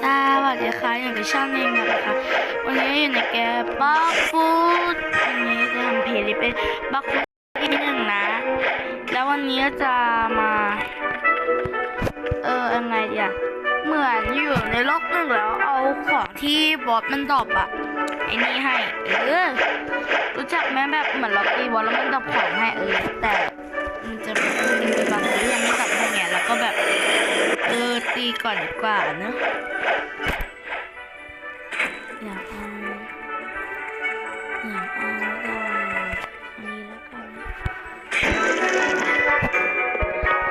สวัสดีค่ะอย่างกับช่องเองนะคะ วันนี้อยู่ในเกบักฟูดวันนี้จะทำเพลย์เป็นบักฟูดที่หนึ่งนะ แล้ววันนี้จะมา เออยังไงดีอะเหมือนอยู่ในโลกหนึ่งแล้วเอาของที่บอสมันดรอปอะไอ้นี่ให้เออรู้จักไหมแบบเหมือนเราตีบอสแล้วมันดรอปของให้เออแต่มันจะมันจะมีบางที่ยังไม่ดรอปให้ไงแล้วก็แบบ เออ ตีก่อนดีกว่าเนอะอยากเอาอยากเอาดอกนี้แล้วกัน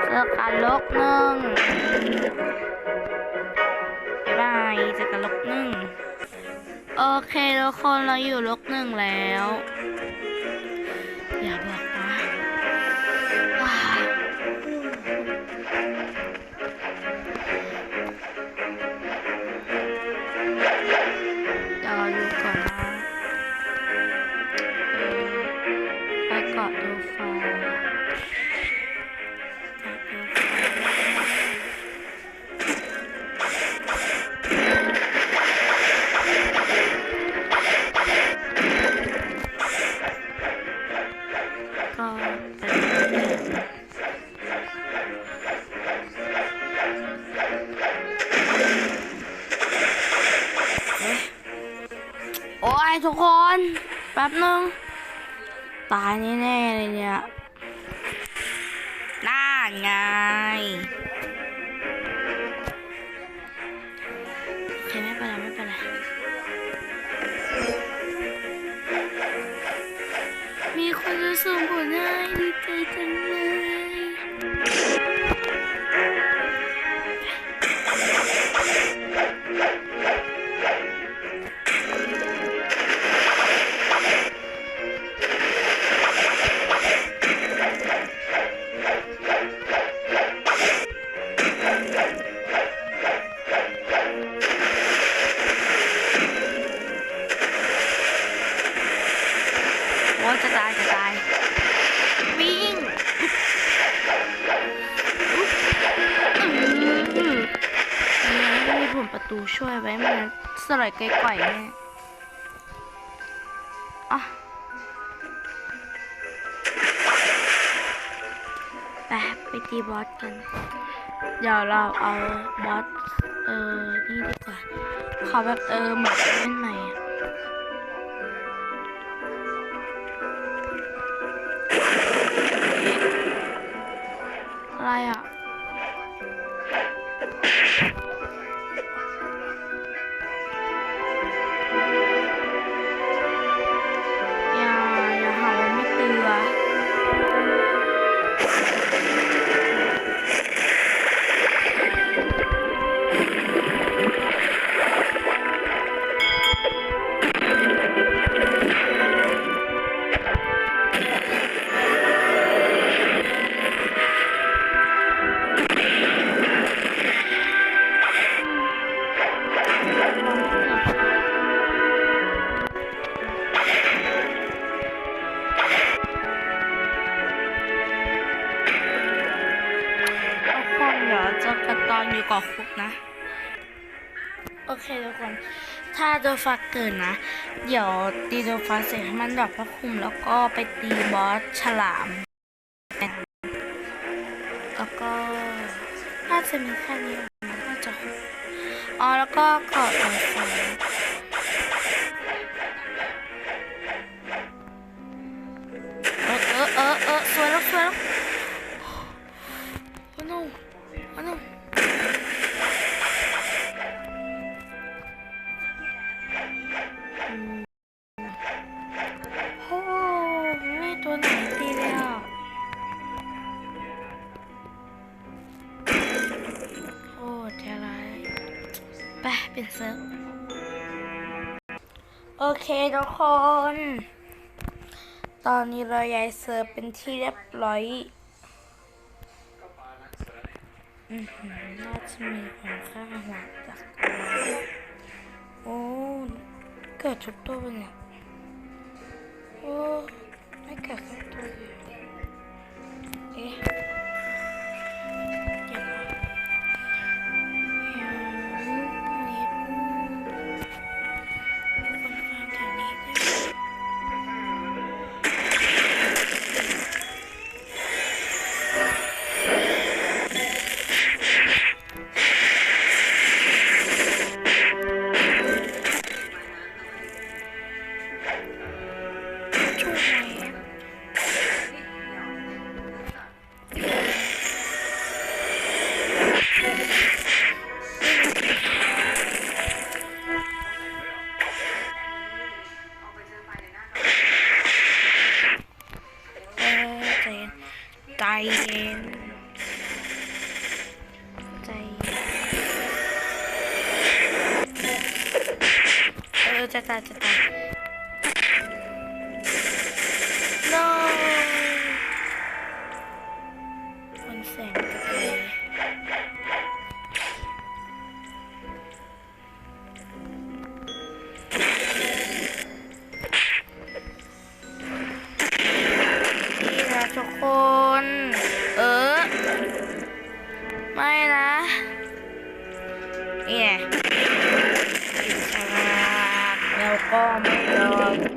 เจอกันลกหนึ่งบ๊ายบายเจอกันลกหนึ่งโอเคทุกคนเราอยู่ลกหนึ่งแล้ว ป๊บนึง ตายแน่ๆเลยเนี่ยน่าไงโอเคไม่เป็นไรไม่เป็นไรมีคนจะส่งผลายจะตายวิ่งมนี่ไม่มีผมประตูช่วยไว้ไมันสลายไกลๆแน่อะไปไปตีบอสกัน เดี๋ยวเราเอาบอส เออ นี่ดีกว่า ขอแบบเออหมือนเล่นใหม่อะ อะไอนะคุกนะ โอเคทุกคน ถ้าโดนฟักเกินนะ เดี๋ยวตีโดนฟักเสร็จให้มันดอกพระคุมแล้วก็ไปตีบอสฉลาม แล้วก็น่าจะมีแค่นี้นะน่าจะครบอ๋อแล้วก็เกาะไฟฟ้ โอ้เท่าไรไปเปลี่ยนเซิร์ฟโอเคทุกคน ตอนนี้เราย้ายเซิร์ฟเป็นที่เรียบร้อยน่าจะมีของข้างหัวจากโอ้ เกิดทุกตัวเลยเนี่ย จะตายจะตาย no มันแสงกระเตยนี่นะทุกคน เออ ไม่ แล้ว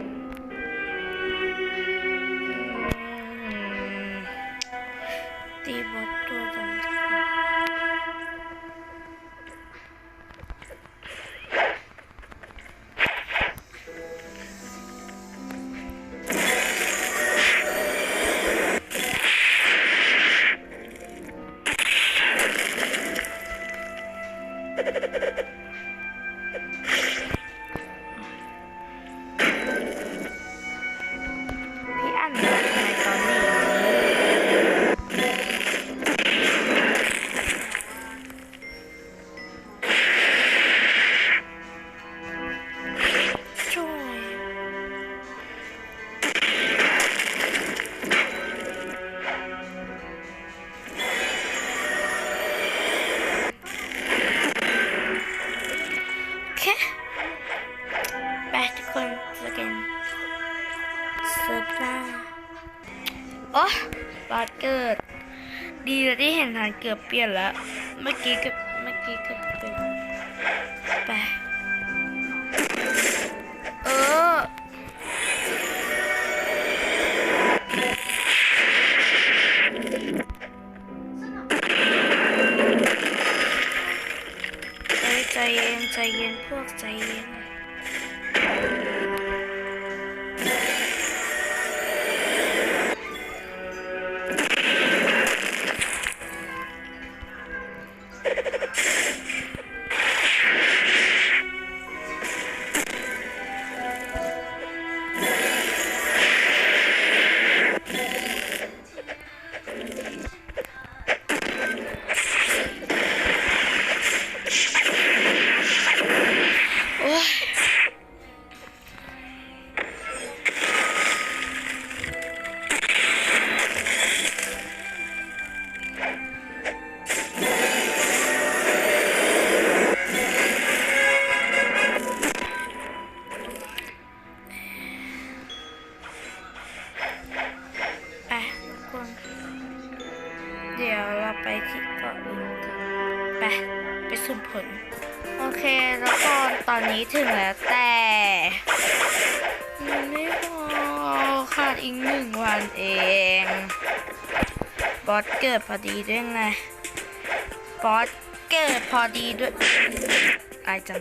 เลยที่เห็นทางเกือบเปลี่ยนแล้ว เมื่อกี้เกับเมื่อกี้เกับเป็นไป เออใจเย็นใจเย็นพวกใจเย็น อีกหนึ่งวันเองบอสเกิดพอดีด้วยไงบอสเกิดพอดีด้วยไอจัง